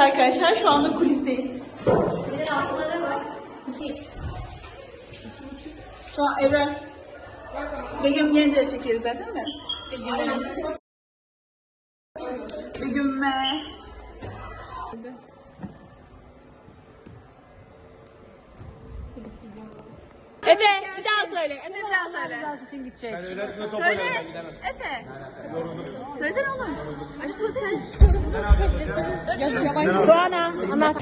arkadaşlar şu anda kulisteyiz. Şu an Evren. Begüm gelince çekeriz zaten de. Begüm'e. Efe bir daha söyle. Efe bir daha söyle. Biraz için gidecek. Ben top Söyle. oynamaya gidemem. Efe. Söylesene oğlum. Doğan'a anlat.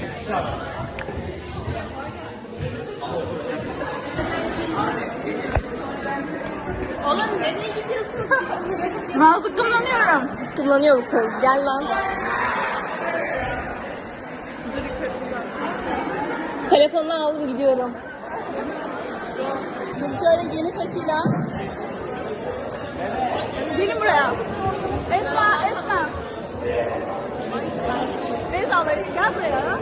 Oğlum nereye gidiyorsun? Nazlık kullanıyorum. Kullanıyor bu kız. Gel lan. Telefonumu aldım gidiyorum. Şöyle geniş açıyla. Gelin buraya. Esma, Esma. Beyza abla gel buraya.